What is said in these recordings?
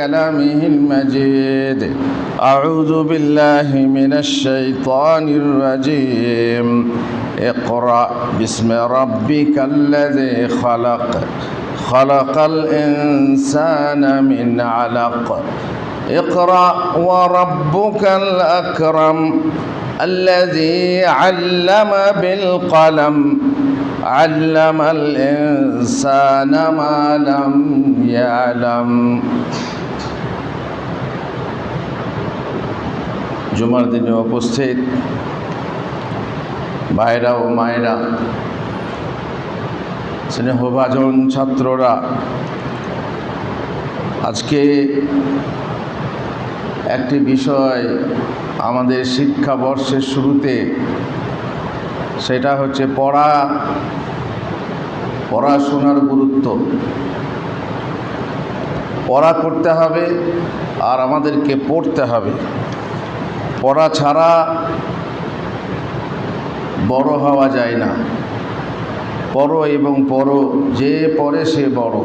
كلامه المجيد. أعوذ بالله من الشيطان الرجيم. اقرأ باسم ربك الذي خلق. خلق الإنسان من علق. اقرأ وربك الأكرم الذي علم بالقلم. علم الإنسان ما لم يعلم. জুমার দিনে উপস্থিত ভাইরা ও মায়েরা স্নেহভাজন ছাত্ররা, আজকে একটি বিষয় আমাদের শিক্ষাবর্ষের শুরুতে, সেটা হচ্ছে পড়া, পড়াশোনার গুরুত্ব। পড়া করতে হবে আর আমাদেরকে পড়তে হবে। পড়া ছাড়া বড় হওয়া যায় না। পড়ো এবং পড়ো, যে পড়ে সে বড়।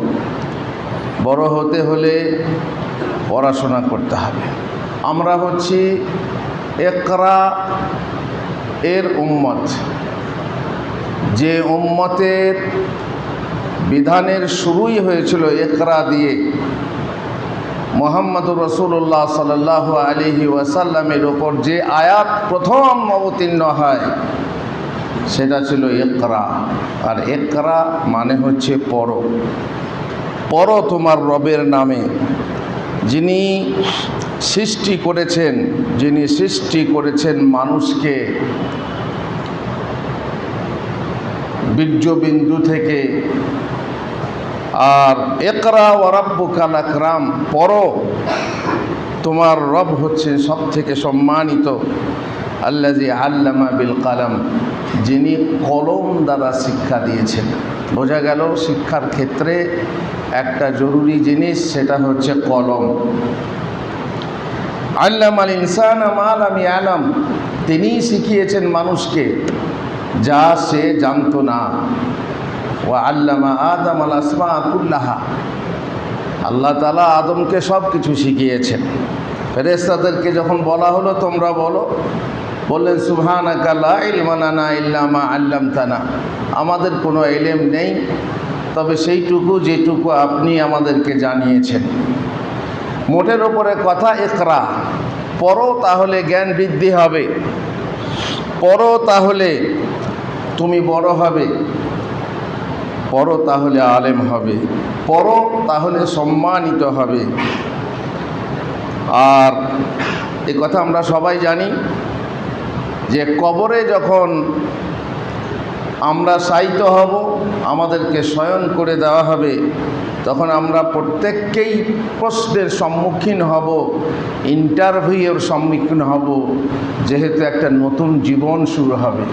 বড় হতে হলে পড়াশোনা করতে হবে। আমরা হচ্ছি একরা এর উম্মত। যে উম্মতের বিধানের শুরুই হয়েছিল একরা দিয়ে। মোহাম্মদুর রসুল্লাহ সাল্লাহ আলিহি ওয়াসাল্লামের ওপর যে আয়াত প্রথম অবতীর্ণ হয়, সেটা ছিল একরা আর একরা মানে হচ্ছে পর। পড়ো তোমার রবের নামে। যিনি সৃষ্টি করেছেন, যিনি সৃষ্টি করেছেন মানুষকে, বীর্যবিন্দু থেকে আর একরা ওরাব্বু কালাকরাম পড়ো। তোমার রব হচ্ছে সব থেকে সম্মানিত আল্লাজি আল্লামা বিল কালাম, যিনি কলম দ্বারা শিক্ষা দিয়েছেন। বোঝা গেল শিক্ষার ক্ষেত্রে একটা জরুরি জিনিস, সেটা হচ্ছে কলম। আল্লাম আল ইনসান আমাল আমি আলাম তিনিই শিখিয়েছেন মানুষকে, যা সে জানতো না। ও আল্লামা আল্লাহ তালা আদমকে সব কিছু শিখিয়েছেন। ফেরেস্তাদেরকে যখন বলা হলো, তোমরা বলো। বললেন ইলমানানা ইল্লামা আল্লাম তানা আমাদের কোনো এলেম নেই, তবে সেইটুকু যেটুকু আপনি আমাদেরকে জানিয়েছেন। মোটের ওপরে কথা একরা পড়ো তাহলে জ্ঞান বৃদ্ধি হবে। পড়ো তাহলে তুমি বড় হবে। পড়ো তাহলে আলেম হবে। পড়ো তাহলে সম্মানিত হবে। আর এ কথা আমরা সবাই জানি যে কবরে যখন আমরা সাহিত্য হব, আমাদেরকে শয়ন করে দেওয়া হবে, তখন আমরা প্রত্যেককেই প্রশ্নের সম্মুখীন হব ইন্টারভিউয়ের সম্মুখীন হব, যেহেতু একটা নতুন জীবন শুরু হবে।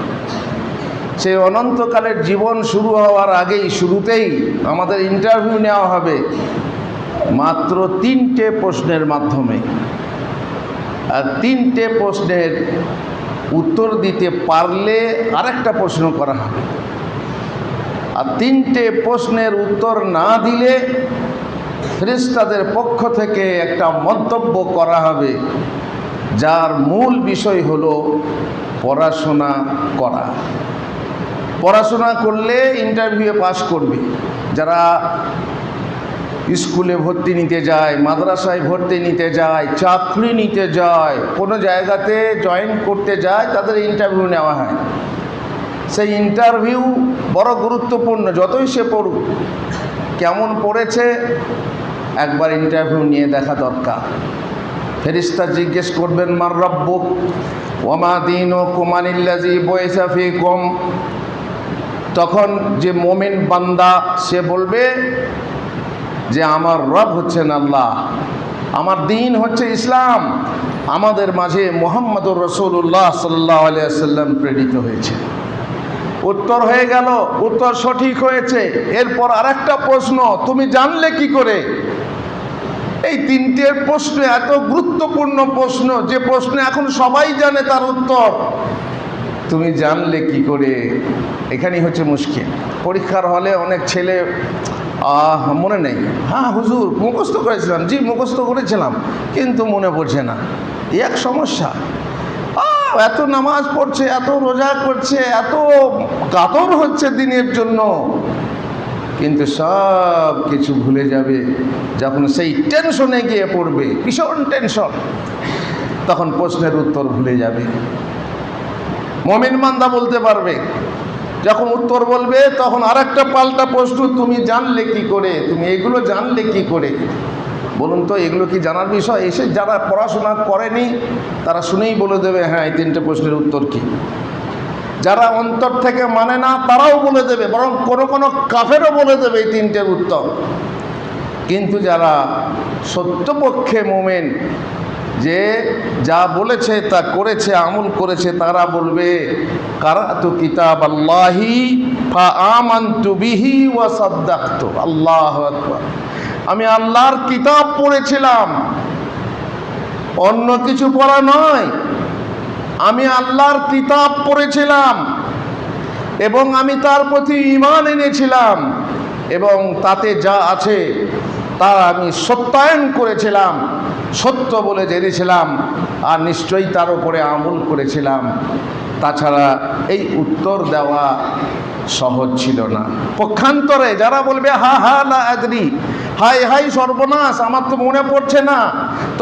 সেই অনন্তকালের জীবন শুরু হওয়ার আগেই, শুরুতেই আমাদের ইন্টারভিউ নেওয়া হবে মাত্র তিনটে প্রশ্নের মাধ্যমে। আর তিনটে প্রশ্নের উত্তর দিতে পারলে আরেকটা প্রশ্ন করা হবে। আর তিনটে প্রশ্নের উত্তর না দিলে ফেরিস্তাদের পক্ষ থেকে একটা মন্তব্য করা হবে, যার মূল বিষয় হলো পড়াশোনা করা। পড়াশোনা করলে ইন্টারভিউয়ে পাস করবে। যারা স্কুলে ভর্তি নিতে যায়, মাদ্রাসায় ভর্তি নিতে যায়, চাকরি নিতে যায়, কোনো জায়গাতে জয়েন করতে যায়, তাদের ইন্টারভিউ নেওয়া হয়। সেই ইন্টারভিউ বড় গুরুত্বপূর্ণ, যতই সে পড়ুক। কেমন পড়েছে, একবার ইন্টারভিউ নিয়ে দেখা দরকার। ফেরিস্তা জিজ্ঞেস করবেন, মার রব্বুক ওমা দিন ও কুমানিল্লাজি বৈশাফি কম তখন যে মোমেন বান্দা, সে বলবে যে আমার রব হচ্ছেন আল্লাহ, আমার দিন হচ্ছে ইসলাম। আমাদের মাঝে মোহাম্মদুর রসুল্লাহ সাল্লাহ আলিয়াল্লাম প্রেরিত হয়েছে। উত্তর হয়ে গেল, উত্তর সঠিক হয়েছে। এরপর আরেকটা প্রশ্ন, তুমি জানলে কি করে? এই তিনটে প্রশ্ন এত গুরুত্বপূর্ণ প্রশ্ন, যে প্রশ্ন এখন সবাই জানে তার উত্তর। তুমি জানলে কি করে? এখানেই হচ্ছে মুশকিল। পরীক্ষার হলে অনেক ছেলে মনে নেই। হ্যাঁ হুজুর, মুখস্থ করেছিলাম। জি, মুখস্থ করেছিলাম, কিন্তু মনে পড়ছে না। এক সমস্যা। এত নামাজ পড়ছে, এত রোজা করছে, এত কাতর হচ্ছে দিনের জন্য। কিন্তু সব কিছু ভুলে যাবে যখন সেই টেনশনে গিয়ে পড়বে, ভীষণ টেনশন। তখন প্রশ্নের উত্তর ভুলে যাবে। মমিন মান্দা বলতে পারবে। যখন উত্তর বলবে, তখন আর একটা পাল্টা প্রশ্ন, তুমি জানলে কি করে? তুমি এগুলো জানলে কি করে? বলুন তো, এগুলো কি জানার বিষয়? এসে যারা পড়াশোনা করেনি, তারা শুনেই বলে দেবে হ্যাঁ এই তিনটে প্রশ্নের উত্তর কি? যারা অন্তর থেকে মানে না, তারাও বলে দেবে, বরং কোনো কোনো কাফেরও বলে দেবে এই তিনটের উত্তর। কিন্তু যারা সত্যপক্ষে মোমেন যে যা বলেছে, তা করেছে, আমল করেছে, তারা বলবে, কারাতু কিতাব আল্লাহি ফা আল্লাহু আমি আল্লাহর কিতাব পড়েছিলাম। অন্য কিছু পড়া নয়। আমি আল্লাহর কিতাব পড়েছিলাম এবং আমি তার প্রতি ইমান এনেছিলাম এবং তাতে যা আছে তা আমি সত্যায়ন করেছিলাম, সত্য বলে জেনেছিলাম, আর নিশ্চয়ই তার উপরে আমল করেছিলাম। তাছাড়া এই উত্তর দেওয়া সহজ ছিল না। পক্ষান্তরে যারা বলবে, হা হা না আদরি হাই হাই সর্বনাশ, আমার তো মনে পড়ছে না।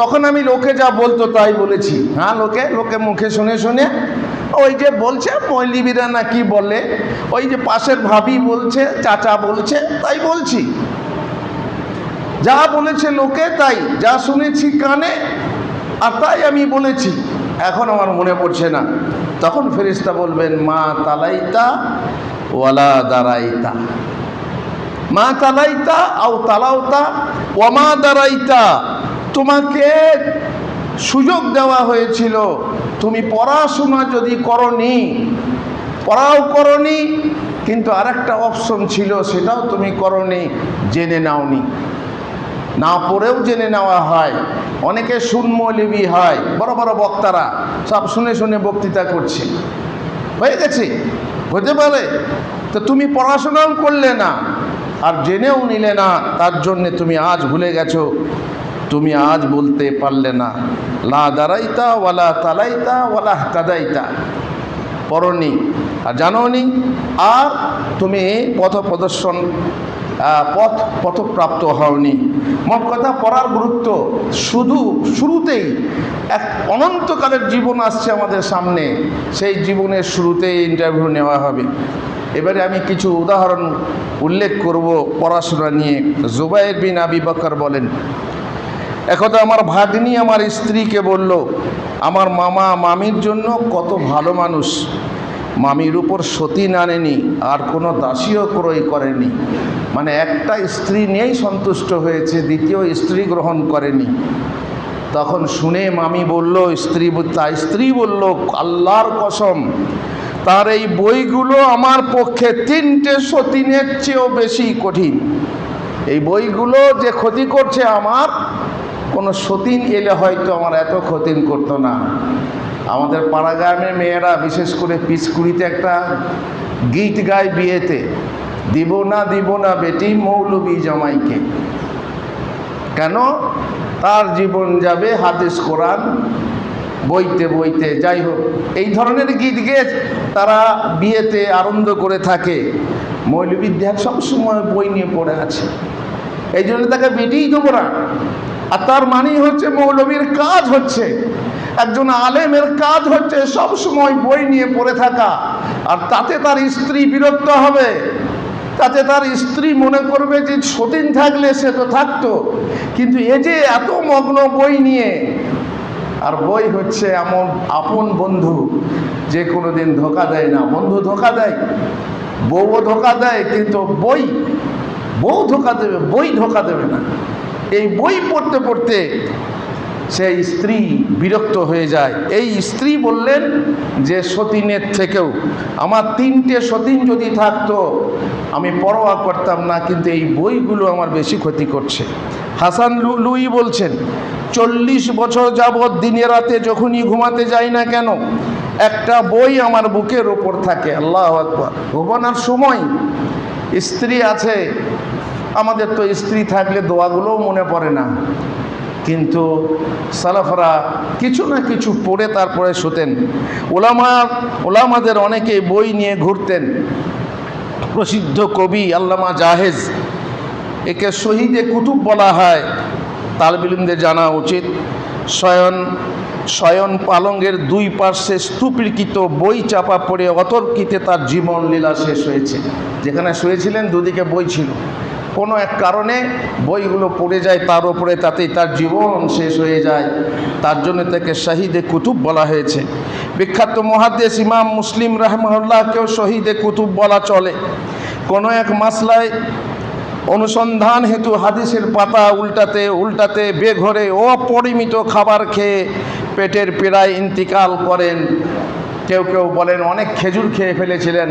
তখন আমি লোকে যা বলতো তাই বলেছি। হ্যাঁ লোকে লোকে মুখে শুনে শুনে ওই যে বলছে, মৌলিবিরা না কি বলে, ওই যে পাশের ভাবি বলছে, চাচা বলছে, তাই বলছি। যা বলেছে লোকে তাই, যা শুনেছি কানে, আর তাই আমি বলেছি। এখন আমার মনে পড়ছে না। তখন ফেরিস্তা বলবেন, মা তালাইতা ওয়ালা দাঁড়াইতা মা তালাইতা আও তালাওতা ওমা দাঁড়াইতা তোমাকে সুযোগ দেওয়া হয়েছিল। তুমি পড়াশোনা যদি করনি, পড়াও করনি, কিন্তু আরেকটা অপশন ছিল, সেটাও তুমি করনি, জেনে নাওনি। না পড়েও জেনে নেওয়া হয়। অনেকে সুনমলিবি হয়, বড় বড় বক্তারা সব শুনে শুনে বক্তৃতা করছে। হয়ে গেছে? হতে পারে। তো তুমি পড়াশোনাও করলে না, আর জেনেও নিলে না, তার জন্যে তুমি আজ ভুলে গেছো। তুমি আজ বলতে পারলে না। লা দাঁড়াইতা ওয়ালা তালাইতা ওয়ালা কাদাইতা পড়নি। আর জানোনি? আর তুমি পথ প্রদর্শন পথ পথপ্রাপ্ত হওনি। মোট কথা পড়ার গুরুত্ব শুধু শুরুতেই, এক অনন্তকালের জীবন আসছে আমাদের সামনে, সেই জীবনের শুরুতেই ইন্টারভিউ নেওয়া হবে। এবারে আমি কিছু উদাহরণ উল্লেখ করব পড়াশোনা নিয়ে। জুবাইর বিন আবি বকর বলেন, একথা আমার ভাগ্নি আমার স্ত্রীকে বলল, আমার মামা মামির জন্য কত ভালো মানুষ মামির উপর সতীন আনেনি আর কোনো দাসীও ক্রয় করেনি। মানে একটা স্ত্রী নিয়েই সন্তুষ্ট হয়েছে, দ্বিতীয় স্ত্রী গ্রহণ করেনি। তখন শুনে মামি বলল, স্ত্রী তাই স্ত্রী বলল, আল্লাহর কসম, তার এই বইগুলো আমার পক্ষে তিনটে সতীনের চেয়েও বেশি কঠিন। এই বইগুলো যে ক্ষতি করছে আমার কোনো সতীন এলে হয়তো আমার এত ক্ষতিন করতো না। আমাদের পাড়াগ্রামের মেয়েরা বিশেষ করে পিসকুড়িতে একটা গীত গায় বিয়েতে, দিব না দিব না বেটি মৌলবী জামাইকে। কেন? তার জীবন যাবে হাদিস কোরআন, বইতে বইতে, যাই হোক। এই ধরনের গীত গেয়ে তারা বিয়েতে আনন্দ করে থাকে। মৌলবিদ্যা সবসময় বই নিয়ে পড়ে আছে। এই জন্য তাকে বেটিই দেবো না। আর তার মানেই হচ্ছে মৌলবীর কাজ হচ্ছে। একজন আলেমের কাজ হচ্ছে সব সময় বই নিয়ে পড়ে থাকা। আর তাতে তার স্ত্রী বিরক্ত হবে। তাতে তার স্ত্রী মনে করবে যে সতীন থাকলে সে তো থাকতো। কিন্তু এ যে এত মগ্ন বই নিয়ে, আর বই হচ্ছে এমন আপন বন্ধু, যে কোনো দিন ধোকা দেয় না। বন্ধু ধোকা দেয়, বউও ধোকা দেয়, কিন্তু বই, বউ ধোকা দেবে, বই ধোকা দেবে না। এই বই পড়তে পড়তে সেই স্ত্রী বিরক্ত হয়ে যায়। এই স্ত্রী বললেন যে, সতীনের থেকেও আমার তিনটে সতীন যদি থাকতো, আমি পরোয়া করতাম না, কিন্তু এই বইগুলো আমার বেশি ক্ষতি করছে। হাসান লুই বলছেন, চল্লিশ বছর যাবৎ দিনে রাতে যখনই ঘুমাতে যাই না কেন, একটা বই আমার বুকের ওপর থাকে। আল্লাহ আকবর। ঘুমানোর সময়? স্ত্রী আছে আমাদের তো স্ত্রী থাকলে দোয়াগুলোও মনে পড়ে না। কিন্তু সালাফরা কিছু না কিছু পড়ে তারপরে শুতেন। ওলামা, ওলামাদের অনেকে বই নিয়ে ঘুরতেন। প্রসিদ্ধ কবি আল্লামা জাহেজ, একে শহীদে কুতুব বলা হয়। তালবিলিমদের জানা উচিত। শয়ন শয়ন পালঙ্গের দুই পার্শ্বে স্তূপীকৃত বই চাপা পড়ে অতর্কিতে তার জীবন লীলা শেষ হয়েছে। যেখানে শুয়েছিলেন, দুদিকে বই ছিল। কোনো এক কারণে বইগুলো পড়ে যায়, তার উপরে তাতেই তার জীবন শেষ হয়ে যায়। তার জন্য তাকে শাহিদে কুতুব বলা হয়েছে। বিখ্যাত মহাদেশ ইমাম মুসলিম রহমউল্লাহকেও শহীদে কুতুব বলা চলে। কোনো এক মাসলায় অনুসন্ধান হেতু হাদিসের পাতা উল্টাতে উল্টাতে, বেঘরে অপরিমিত খাবার খেয়ে পেটের পীড়ায় ইন্তিকাল করেন। কেউ কেউ বলেন অনেক খেজুর খেয়ে ফেলেছিলেন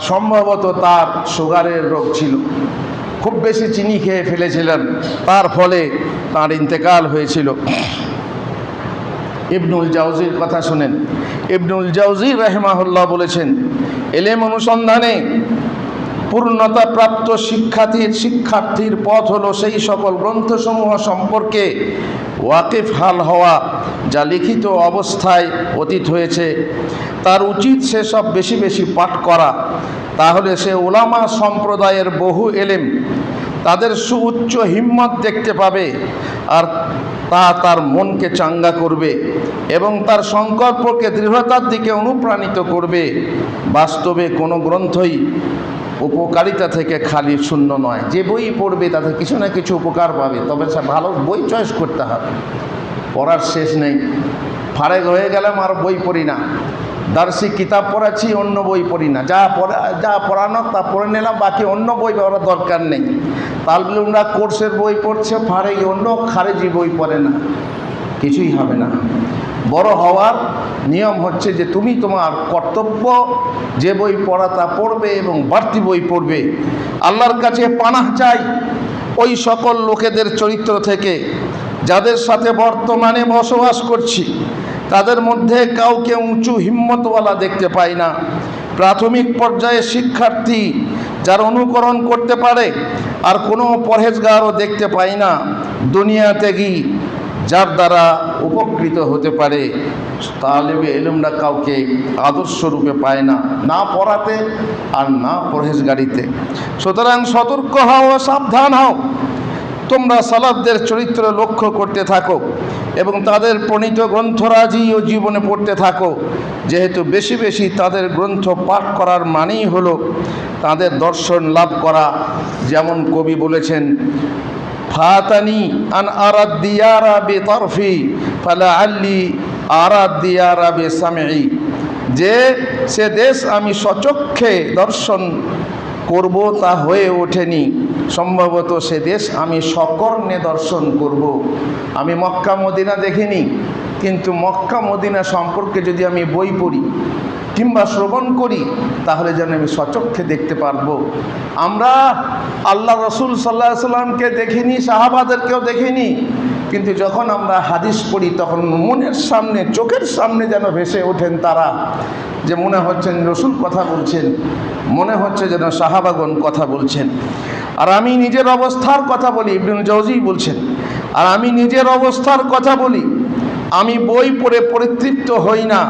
সম্ভবত তার সুগারের রোগ ছিল। খুব বেশি চিনি খেয়ে ফেলেছিলেন। তার ফলে তার ইন্তেকাল হয়েছিল। ইবনুল জাউজির কথা শুনেন। ইবনুল জাউজি রাহেমাহুল্লাহ বলেছেন, এলেম অনুসন্ধানে পূর্ণতা প্রাপ্ত শিক্ষার্থীর শিক্ষার্থীর পথ হলো সেই সকল গ্রন্থসমূহ সম্পর্কে ওয়াকিফ হাল হওয়া, যা লিখিত অবস্থায় অতীত হয়েছে। তার উচিত সেসব বেশি বেশি পাঠ করা। তাহলে সে ওলামা সম্প্রদায়ের বহু এলেম তাদের সুউচ্চ হিম্মত দেখতে পাবে আর তা তার মনকে চাঙ্গা করবে এবং তার সংকল্পকে দৃঢ়তার দিকে অনুপ্রাণিত করবে। বাস্তবে কোনো গ্রন্থই উপকারিতা থেকে খালি শূন্য নয়। যে বই পড়বে তাতে কিছু না কিছু উপকার পাবে, তবে সে ভালো বই চয়েস করতে হবে। পড়ার শেষ নেই। ফারেক হয়ে গেলাম আর বই পড়ি না। দার্সিক কিতাব পড়াচ্ছি, অন্য বই পড়ি না। যা পড়া যা পড়ানো তা পড়ে নিলাম, বাকি অন্য বই পড়ার দরকার নেই। তালবিলুমরা কোর্সের বই পড়ছে ফারেক অন্য খারেজি বই পড়ে না। কিছুই হবে না। বড় হওয়ার নিয়ম হচ্ছে যে, তুমি তোমার কর্তব্য, যে বই পড়া তা পড়বে এবং বাড়তি বই পড়বে। আল্লাহর কাছে পানাহ চাই। ওই সকল লোকেদের চরিত্র থেকে, যাদের সাথে বর্তমানে বসবাস করছি তাদের মধ্যে কাউকে উঁচু হিম্মতওয়ালা দেখতে পাই না। প্রাথমিক পর্যায়ে শিক্ষার্থী যার অনুকরণ করতে পারে আর কোনো পরহেজগারও দেখতে পাই না। দুনিয়াতে কি যার দ্বারা উপকৃত হতে পারে? তালেবে এলুমরা কাউকে আদর্শ রূপে পায় না না পড়াতে আর না পরহেজগারিতে। সুতরাং সতর্ক হও সাবধান হও। তোমরা সালাবদের চরিত্র লক্ষ্য করতে থাকো এবং তাদের প্রণীত গ্রন্থরাজি ও জীবনে পড়তে থাকো। যেহেতু বেশি বেশি তাদের গ্রন্থ পাঠ করার মানেই হলো তাদের দর্শন লাভ করা। যেমন কবি বলেছেন, ফাতানি আন আরাদ দিয়ারা বে তরফি ফালা আল্লি আরাদ দিয়ারা বে সামেই যে, সে দেশ আমি সচক্ষে দর্শন করব তা হয়ে ওঠেনি। সম্ভবত সে দেশ আমি সকর্ণে দর্শন করব। আমি মক্কা মদিনা দেখিনি, কিন্তু মক্কা মদিনা সম্পর্কে যদি আমি বই পড়ি কিংবা শ্রবণ করি, তাহলে যেন আমি সচক্ষে দেখতে পারব। আমরা আল্লাহ রসুল সাল্লাহ সাল্লামকে দেখিনি, সাহাবাদেরকেও দেখিনি। কিন্তু যখন আমরা হাদিস পড়ি, তখন মনের সামনে, চোখের সামনে যেন ভেসে ওঠেন তারা, যে মনে হচ্ছেন রসুল কথা বলছেন, মনে হচ্ছে যেন সাহাবাগন কথা বলছেন। আর আমি নিজের অবস্থার কথা বলি, ইবনুল জৌজি বলছেন, আর আমি নিজের অবস্থার কথা বলি আমি বই পড়ে পরিতৃপ্ত হই না।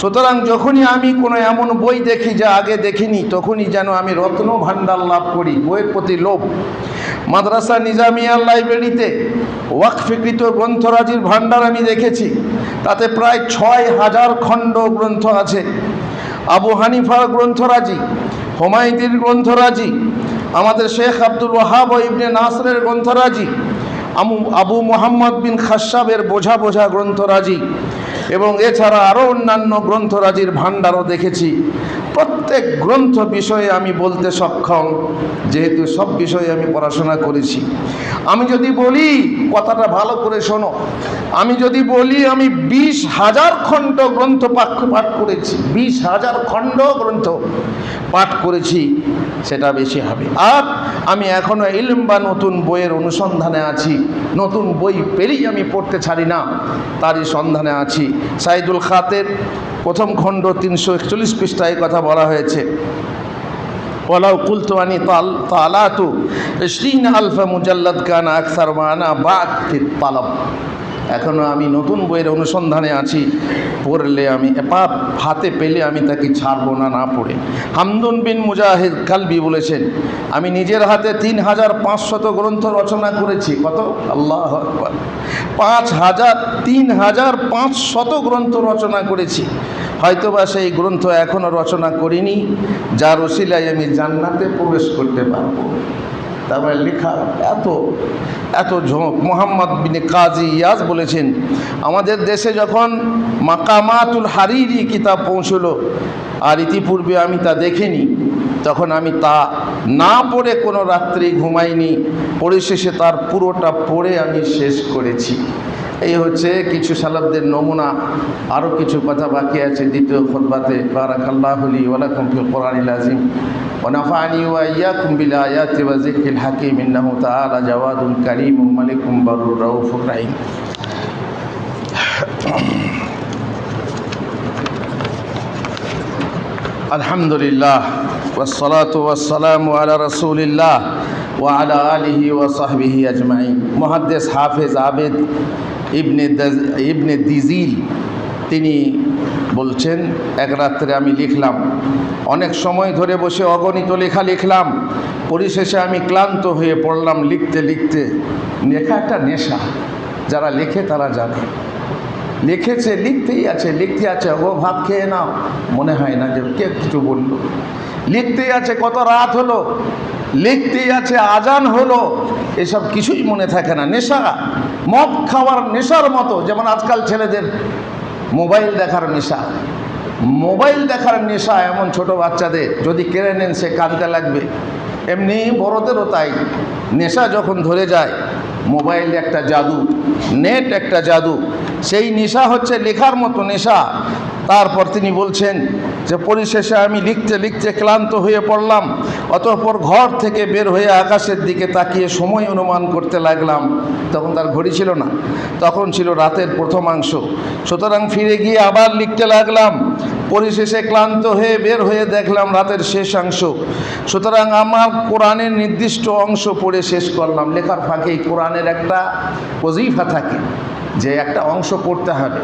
সুতরাং যখনই আমি কোনো এমন বই দেখি যা আগে দেখিনি, তখনই যেন আমি রত্ন ভাণ্ডার লাভ করি, বইয়ের প্রতি লোভ। মাদ্রাসা নিজামিয়া লাইব্রেরিতে ওয়াকফিকৃত গ্রন্থরাজির ভাণ্ডার আমি দেখেছি। তাতে প্রায় ছয় হাজার খণ্ড গ্রন্থ আছে। আবু হানিফার গ্রন্থরাজি, হোমায়দির গ্রন্থরাজি, আমাদের শেখ আব্দুল ওয়াহাব ইবনে নাসরের গ্রন্থরাজি আবু মোহাম্মদ বিন খাসাবের বোঝা বোঝা গ্রন্থরাজি এবং এছাড়া আরও অন্যান্য গ্রন্থরাজির ভাণ্ডারও দেখেছি। প্রত্যেক গ্রন্থ বিষয়ে আমি বলতে সক্ষম, যেহেতু সব বিষয়ে আমি পড়াশোনা করেছি। আমি যদি বলি, কথাটা ভালো করে শোনো। আমি যদি বলি, আমি বিশ হাজার খণ্ড গ্রন্থ পাঠ পাঠ করেছি। বিশ হাজার খণ্ড গ্রন্থ পাঠ করেছি, সেটা বেশি হবে। আর আমি এখনও ইলম বা নতুন বইয়ের অনুসন্ধানে আছি। নতুন বই পেলেই আমি পড়তে ছাড়ি না। তারই সন্ধানে আছি। সাইদুল খাতের প্রথম খণ্ড তিনশো একচল্লিশ পৃষ্ঠায় কথা বলা হয়েছে। ওলাউ কুলতোয়ানি তাল, তালাতু শ্রীন আলফা মুজাল্লাদ কান আকসার মানা বাদ তালাব। এখনও আমি নতুন বইয়ের অনুসন্ধানে আছি। পড়লে আমি এপাপ হাতে পেলে আমি তাকে ছাড়বো না না পড়ে। হামদুন বিন মুজাহিদ কালবি বলেছেন, আমি নিজের হাতে তিন হাজার পাঁচশত গ্রন্থ রচনা করেছি। কত? আল্লাহ পাঁচ হাজার, তিন হাজার পাঁচশত গ্রন্থ রচনা করেছি। হয়তোবা সেই গ্রন্থ এখনও রচনা করিনি, যার ওসিলায় আমি জান্নাতে প্রবেশ করতে পারব। তারপরে লেখা, এত এত ঝোঁক। মোহাম্মদ বিনে কাজী ইয়াজ বলেছেন, আমাদের দেশে যখন মাকামাতুল হারিরি কিতাব পৌঁছলো, আর ইতিপূর্বে আমি তা দেখিনি, তখন আমি তা না পড়ে কোনো রাত্রি ঘুমাইনি। পরিশেষে তার পুরোটা পড়ে আমি শেষ করেছি। এই হচ্ছে কিছু সালাবদের নমুনা আরও কিছু কথা বাকি আছে দ্বিতীয় খোদবাতে বারাকাল্লাহলি ওয়ালাকুম ফিল কোরআনিল আজিম ونفعني وإياكم بالآيات وذكر الحكيم إنه تعالى جواد كريم ملك بر رؤوف رحيم الحمد لله والصلاة والسلام على رسول الله وعلى آله وصحبه أجمعين محدث حافظ عابد ইবনে ইবনে দিজিল, তিনি বলছেন, এক রাত্রে আমি লিখলাম। অনেক সময় ধরে বসে অগণিত লেখা লিখলাম। পরিশেষে আমি ক্লান্ত হয়ে পড়লাম লিখতে লিখতে। লেখা একটা নেশা। যারা লেখে তারা জানে। লিখেছে, লিখতেই আছে, লিখতে আছে। ও ভাত খেয়ে নাও। মনে হয় না যে কে কিছু বলল। লিখতেই আছে, কত রাত হলো? লিখতেই আছে, আজান হলো। এসব কিছুই মনে থাকে না। নেশা, মদ খাওয়ার নেশার মতো। যেমন আজকাল ছেলেদের মোবাইল দেখার নেশা। মোবাইল দেখার নেশা এমন ছোট বাচ্চাদের, যদি কেড়ে নেন সে কাঁদতে লাগবে। এমনি বড়দেরও তাই। নেশা যখন ধরে যায়, মোবাইল একটা জাদু, নেট একটা জাদু। সেই নেশা হচ্ছে লেখার মতো নেশা। তারপর তিনি বলছেন যে পরিশেষে আমি লিখতে লিখতে ক্লান্ত হয়ে পড়লাম, অতঃপর ঘর থেকে বের হয়ে আকাশের দিকে তাকিয়ে সময় অনুমান করতে লাগলাম। তখন তার ঘড়ি ছিল না, তখন ছিল রাতের প্রথমাংশ। সুতরাং ফিরে গিয়ে আবার লিখতে লাগলাম, পরিশেষে ক্লান্ত হয়ে বের হয়ে দেখলাম রাতের শেষাংশ। সুতরাং আমার কোরআনের নির্দিষ্ট অংশ পড়ে শেষ করলাম। লেখার ফাঁকেই কোরআনের একটা ওজিফা থাকে যে একটা অংশ পড়তে হবে।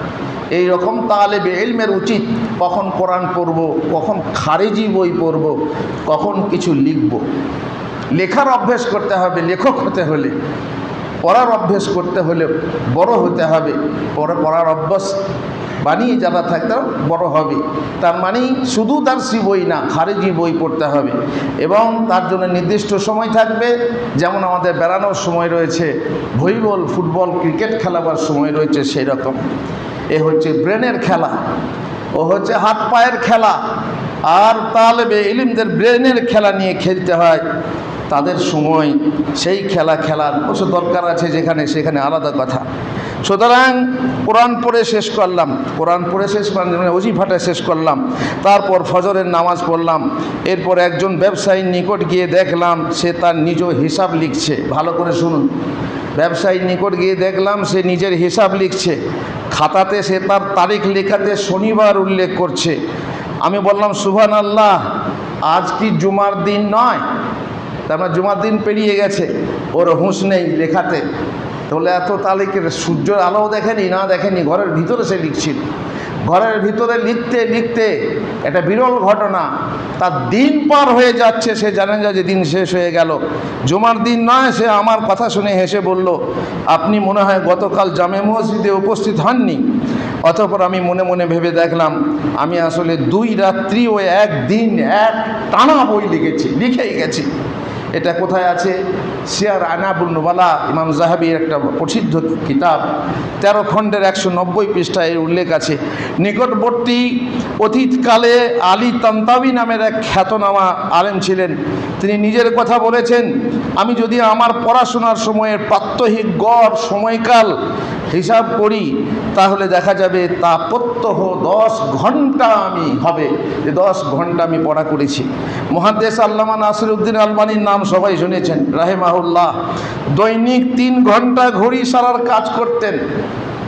এই রকম তালেবে এলমের উচিত কখন কোরআন পড়ব, কখন খারেজি বই পড়ব, কখন কিছু লিখব। লেখার অভ্যেস করতে হবে, লেখক হতে হলে। পড়ার অভ্যেস করতে হলে বড় হতে হবে। পরে পড়ার অভ্যাস বানিয়ে যারা থাকে তারা বড় হবে। তার মানেই শুধু তার সি বই না, খারেজি বই পড়তে হবে। এবং তার জন্য নির্দিষ্ট সময় থাকবে। যেমন আমাদের বেড়ানোর সময় রয়েছে, ভলিবল, ফুটবল, ক্রিকেট খেলাবার সময় রয়েছে সেই রকম এ হচ্ছে ব্রেনের খেলা। ও হচ্ছে হাত পায়ের খেলা। আর তালেবে ইলিমদের ব্রেনের খেলা নিয়ে খেলতে হয়। তাদের সময় সেই খেলা খেলার অবশ্য দরকার আছে যেখানে সেখানে আলাদা কথা। সুতরাং কোরআন পড়ে শেষ করলাম। কোরআন পড়ে শেষ মানে অজিফাটা শেষ করলাম। তারপর ফজরের নামাজ পড়লাম। এরপর একজন ব্যবসায়ীর নিকট গিয়ে দেখলাম, সে তার নিজ হিসাব লিখছে। ভালো করে শুনুন। ব্যবসায়ীর নিকট গিয়ে দেখলাম, সে নিজের হিসাব লিখছে। খাতাতে সে তার তারিখ লেখাতে শনিবার উল্লেখ করছে। আমি বললাম সুভান আল্লাহ আজ কি জুমার দিন নয়? তার মানে জুমার দিন পেরিয়ে গেছে, ওর হুঁশ নেই লেখাতে। তাহলে এত তালিকের সূর্যের আলোও দেখেনি, না দেখেনি, ঘরের ভিতরে সে লিখছিল। ঘরের ভিতরে লিখতে লিখতে একটা বিরল ঘটনা। তার দিন পার হয়ে যাচ্ছে, সে জানেন যে দিন শেষ হয়ে গেল। জুমার দিন নয়, সে আমার কথা শুনে হেসে বলল, আপনি মনে হয় গতকাল জামে মসজিদে উপস্থিত হননি? অতঃপর আমি মনে মনে ভেবে দেখলাম, আমি আসলে দুই রাত্রি ও এক দিন এক টানা বই লিখেছি, লিখেই গেছি। এটা কোথায় আছে? সিয়ার আনাবুল নোবালা, ইমাম জাহাবির একটা প্রসিদ্ধ কিতাব, তেরো খণ্ডের একশো নব্বই পৃষ্ঠায় উল্লেখ আছে। নিকটবর্তী অতীতকালে আলী তান্তাবি নামের এক খ্যাতনামা আলেম ছিলেন। তিনি নিজের কথা বলেছেন, আমি যদি আমার পড়াশোনার সময়ের প্রাত্যহিক গড় সময়কাল হিসাব করি, তাহলে দেখা যাবে তা প্রত্যহ দশ ঘণ্টা আমি হবে, যে দশ ঘণ্টা আমি পড়া করেছি। মহাদেশ আল্লামা নাসিরুদ্দিন আলমানির নাম সবাই শুনেছেন রাহেমাহুল্লাহ দৈনিক তিন ঘণ্টা ঘড়ি সারার কাজ করতেন।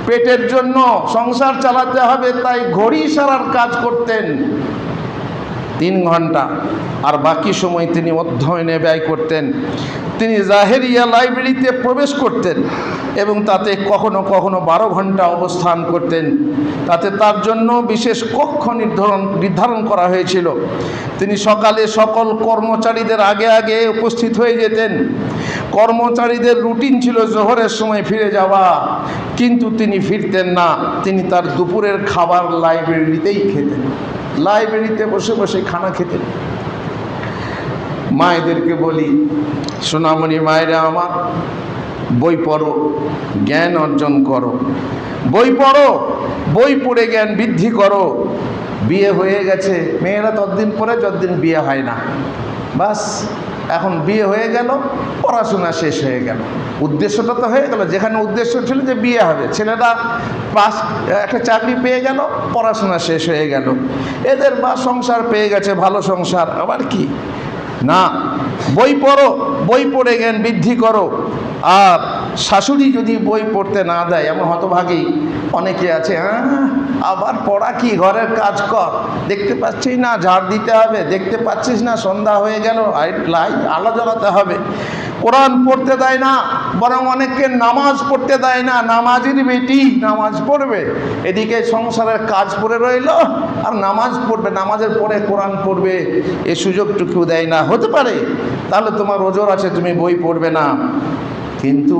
পেটের জন্য সংসার চালাতে হবে, তাই ঘড়ি সারার কাজ করতেন। তিন ঘণ্টা। আর বাকি সময় তিনি অধ্যয়নে ব্যয় করতেন। তিনি জাহেরিয়া লাইব্রেরিতে প্রবেশ করতেন এবং তাতে কখনো কখনো বারো ঘণ্টা অবস্থান করতেন। তাতে তার জন্য বিশেষ কক্ষ নির্ধারণ নির্ধারণ করা হয়েছিল। তিনি সকালে সকল কর্মচারীদের আগে আগে উপস্থিত হয়ে যেতেন। কর্মচারীদের রুটিন ছিল জোহরের সময় ফিরে যাওয়া, কিন্তু তিনি ফিরতেন না। তিনি তার দুপুরের খাবার লাইব্রেরিতেই খেতেন। লাইব্রেরিতে বসে বসে খানা খেতেন। মায়েদেরকে বলি, সোনামণি মায়েরা আমার, বই পড়ো, জ্ঞান অর্জন করো। বই পড়ো, বই পড়ে জ্ঞান বৃদ্ধি করো। বিয়ে হয়ে গেছে, মেয়েরা ততদিন পরে, যতদিন বিয়ে হয় না। বাস। এখন বিয়ে হয়ে গেল, পড়াশোনা শেষ হয়ে গেল। উদ্দেশ্যটা তো হয়ে গেল, যেখানে উদ্দেশ্য ছিল যে বিয়ে হবে। ছেলেটা পাস, একটা চাকরি পেয়ে গেল, পড়াশোনা শেষ হয়ে গেল। এদের বা সংসার পেয়ে গেছে, ভালো সংসার। আবার কি? না, বই পড়ো, বই পড়ে জ্ঞান বৃদ্ধি করো। আর শাশুড়ি যদি বই পড়তে না দেয়, এমন হতভাগী অনেকে আছে হ্যাঁ আবার পড়া কি? ঘরের কাজ কর। দেখতে পাচ্ছিস না, ঝাড় দিতে হবে, দেখতে পাচ্ছিস না, সন্ধ্যা হয়ে গেল লাইট আলো জ্বালাতে হবে। কোরআন পড়তে দেয় না, বরং অনেককে নামাজ পড়তে দেয় না। নামাজের বেটি নামাজ পড়বে। এদিকে সংসারের কাজ পড়ে রইল, আর নামাজ পড়বে। নামাজের পরে কোরআন পড়বে, এ সুযোগটুকু দেয় না। হতে পারে, তাহলে তোমার ওজোর আছে, তুমি বই পড়বে না। কিন্তু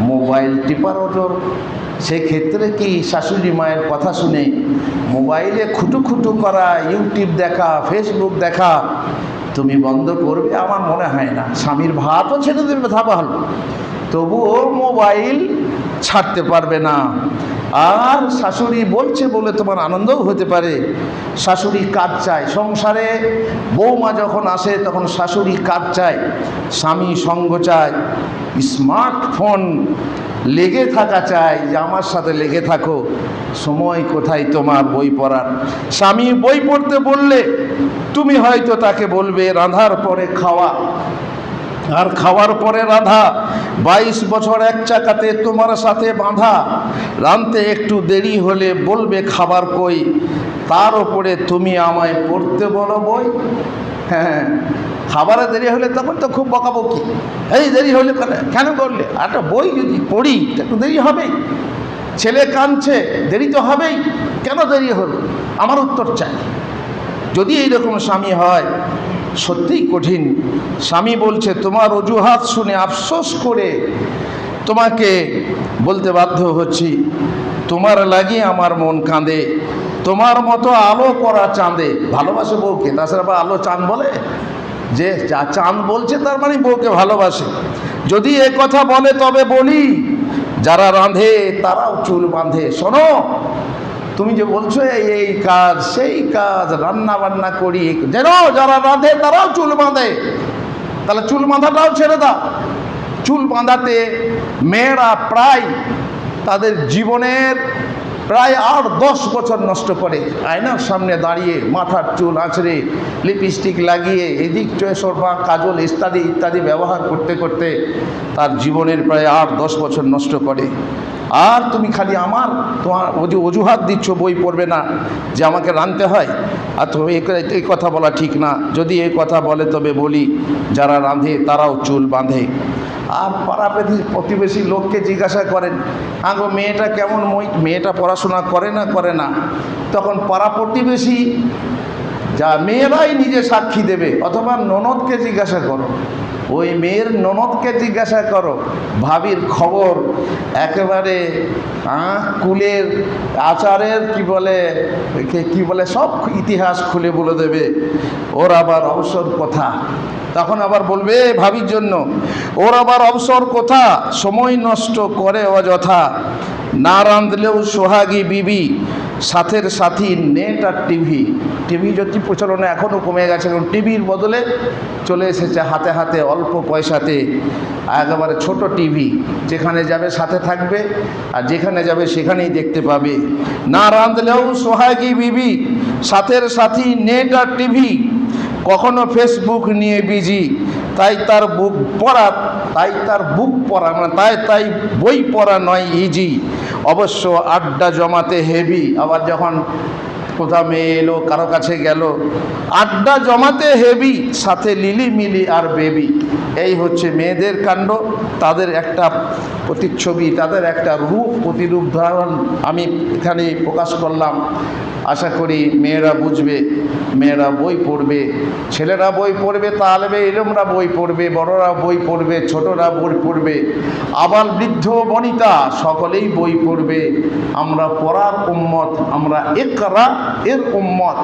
মোবাইল টিপার ওজোর। সেক্ষেত্রে কি শাশুড়ি মায়ের কথা শুনে মোবাইলে খুটু খুটু করা, ইউটিউব দেখা, ফেসবুক দেখা তুমি বন্ধ করবে, আমার মনে হয় না। স্বামীর ভাতও ছেড়ে দেবে ধাবা ভালো তবুও মোবাইল ছাড়তে পারবে না। আর শাশুড়ি বলছে বলে তোমার আনন্দও হতে পারে। শাশুড়ি কাজ চায়। সংসারে বৌমা যখন আসে, তখন শাশুড়ি কাজ চায়। স্বামী সঙ্গ চায়। স্মার্টফোন লেগে থাকা চাই যে, আমার সাথে লেগে থাকো। সময় কোথায় তোমার বই পড়ার? স্বামী বই পড়তে বললে, তুমি হয়তো তাকে বলবে রান্ধার পরে খাওয়া আর খাওয়ার পরে রাধা, বাইশ বছর এক চাকাতে তোমার সাথে বাঁধা। রানতে একটু দেরি হলে বলবে, খাবার কই? তার ওপরে তুমি আমায় পড়তে বলো বই। হ্যাঁ খাবারে দেরি হলে তখন তো খুব বকাবকি। এই দেরি হলে কেন কেন করলে? একটা বই যদি পড়ি একটু দেরি হবেই ছেলে কাঁদছে, দেরি তো হবেই। কেন দেরি হলো? আমার উত্তর চাই। যদি এইরকম স্বামী হয় সত্যিই কঠিন। স্বামী বলছে, তোমার অজুহাত শুনে আফসোস করে তোমাকে বলতে বাধ্য হচ্ছি। তোমার লাগি আমার মন কাঁদে। তোমার মতো আলো করা চাঁদে। ভালোবাসে বউকে, তাছাড়া বা আলো চাঁদ বলে? যে যা চাঁদ বলছে, তার মানে বউকে ভালোবাসে। যদি এ কথা বলে, তবে বলি, যারা রাঁধে, তারাও চুল বাঁধে। শোনো তুমি যে বলছো এই এই কাজ, সেই কাজ, রান্না বান্না করি। যেন যারা রাঁধে, তারাও চুল বাঁধে। তাহলে চুল বাঁধাটাও ছেড়ে দাও। চুল বাঁধাতে মেয়েরা প্রায় তাদের জীবনের প্রায় আট, দশ বছর নষ্ট করে। আয়নার সামনে দাঁড়িয়ে মাথার চুল আঁচড়ে লিপস্টিক লাগিয়ে, এদিক চয়েসরবা কাজল ইত্যাদি ইত্যাদি ব্যবহার করতে করতে তার জীবনের প্রায় আট, দশ বছর নষ্ট করে। আর তুমি খালি আমার তোমার অজু, অজুহাত দিচ্ছ, বই পড়বে না, যে আমাকে রানতে হয়। আর তুমি এই কথা বলা ঠিক না। যদি এই কথা বলে তবে বলি, যারা রাঁধে তারাও চুল বাঁধে। আর পাড়া প্রতি- প্রতিবেশী লোককে জিজ্ঞাসা করেন, আগো, মেয়েটা কেমন মই মেয়েটা পড়াশোনা করে না করে না। তখন পাড়া প্রতিবেশী, যা মেয়েরাই নিজে সাক্ষী দেবে, অথবা ননদকে জিজ্ঞাসা করো। ওই মেয়ের ননদকে জিজ্ঞাসা করো। ভাবির খবর একেবারে কুলের আচারের কি বলে কি বলে, সব ইতিহাস খুলে বলে দেবে। ওর আবার অবসর কথা। তখন আবার বলবে ভাবির জন্য, ওর আবার অবসর কথা? সময় নষ্ট করে অযথা। না রাঁধলেও সোহাগী বিবি, সাথের সাথী নেট আর টিভি। টিভি যদি প্রচলনে এখনও কমে গেছে, কারণ টিভির বদলে চলে এসেছে হাতে হাতে অল্প পয়সাতে একেবারে ছোট টিভি, যেখানে যাবে সাথে থাকবে আর যেখানে যাবে সেখানেই দেখতে পাবে। না রাঁধলেও সোহাগী বিবি, সাথের সাথী নেট আর টিভি। কখনো ফেসবুক নিয়ে বিজি তাই তার বুক পড়া, তাই তার বুক পড়া মানে তাই তাই বই পড়া নয় ইজি অবশ্য আড্ডা জমাতে হেভি আবার যখন কোথাও মেয়ে এলো, কারও কাছে গেল। আড্ডা জমাতে হেভি সাথে লিলি মিলি আর বেবি। এই হচ্ছে মেয়েদের কাণ্ড, তাদের একটা প্রতিচ্ছবি, তাদের একটা রূপ প্রতিরূপ ধারণ আমি এখানে প্রকাশ করলাম। আশা করি মেয়েরা বুঝবে, মেয়েরা বই পড়বে, ছেলেরা বই পড়বে, তালবে ইলমরা বই পড়বে, বড়রা বই পড়বে, ছোটরা বই পড়বে আবার বৃদ্ধ বনিতা সকলেই বই পড়বে। আমরা পড়ার উম্মত, আমরা একরা এর উম্মত।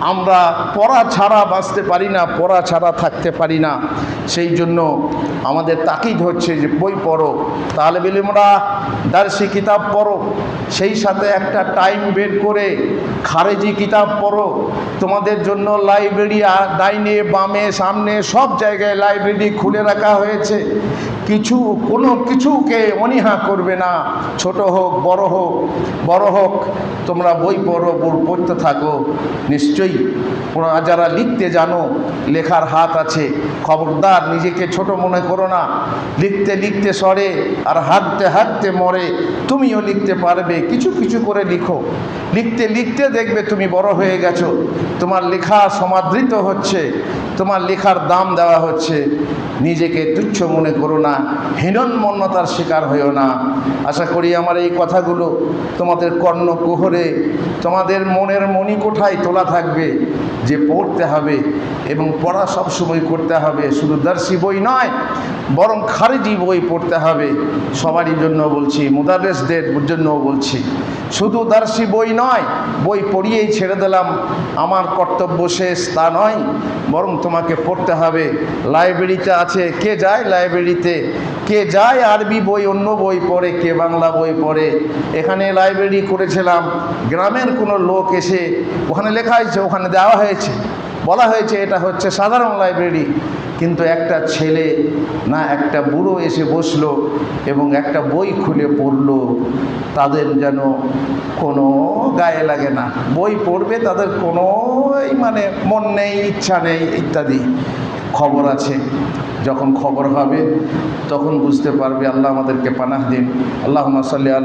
আমরা পড়া ছাড়া বাঁচতে পারি না, পড়া ছাড়া থাকতে পারি না। সেই জন্য আমাদের তাকিদ হচ্ছে যে, বই পড়ো। তাহলে বিলিমরা দার্সি কিতাব পড়ো। সেই সাথে একটা টাইম বের করে খারেজি কিতাব পড়ো। তোমাদের জন্য লাইব্রেরি ডাইনে, বামে, সামনে সব জায়গায় লাইব্রেরি খুলে রাখা হয়েছে। কিছু, কোনো কিছুকে অনীহা করবে না। ছোট হোক, বড় হোক বড় হোক, তোমরা বই পড়ো পড়তে থাকো। নিশ্চয়ই যারা লিখতে জানো, লেখার হাত আছে। খবরদার নিজেকে ছোট মনে করো না। লিখতে লিখতে সরে আর হাঁটতে হাঁটতে মরে। তুমিও লিখতে পারবে, কিছু কিছু করে লিখো। লিখতে লিখতে দেখবে তুমি বড় হয়ে গেছো। তোমার লেখা সমাদৃত হচ্ছে। তোমার লেখার দাম দেওয়া হচ্ছে। নিজেকে তুচ্ছ মনে করো না। হীনন্মন্যতার শিকার হয়েও না। আশা করি আমার এই কথাগুলো তোমাদের কর্ণ কর্ণকুহরে তোমাদের মনের মনি কোঠায় তোলা থাকবে, যে পড়তে হবে এবং পড়া সবসময় করতে হবে। শুধু দার্সি বই নয়, বরং খারিজি বই পড়তে হবে। সবারই জন্য বলছি মুদারেসদের জন্যও বলছি। শুধু দার্সি বই নয়, বই পড়িয়েই ছেড়ে দিলাম। আমার কর্তব্য শেষ, তা নয়, বরং তোমাকে পড়তে হবে। লাইব্রেরিতে আছে, কে যায় লাইব্রেরিতে? কে যায় আরবি বই, অন্য বই পড়ে, কে বাংলা বই পড়ে? এখানে লাইব্রেরি করেছিলাম, গ্রামের কোনো লোক এসে ওখানে লেখা হয়েছে, ওখানে দেওয়া হয়েছে। বলা হয়েছে এটা হচ্ছে সাধারণ লাইব্রেরি। কিন্তু একটা ছেলে না, একটা বুড়ো এসে বসল এবং একটা বই খুলে পড়ল। তাদের যেন কোনো গায়ে লাগে না। বই পড়বে, তাদের কোনো মানে মন নেই, ইচ্ছা নেই, ইত্যাদি খবর আছে। যখন খবর হবে, তখন বুঝতে পারবে আল্লাহ আমাদেরকে পানাহ দিন। আল্লাহ সাল্লি আলা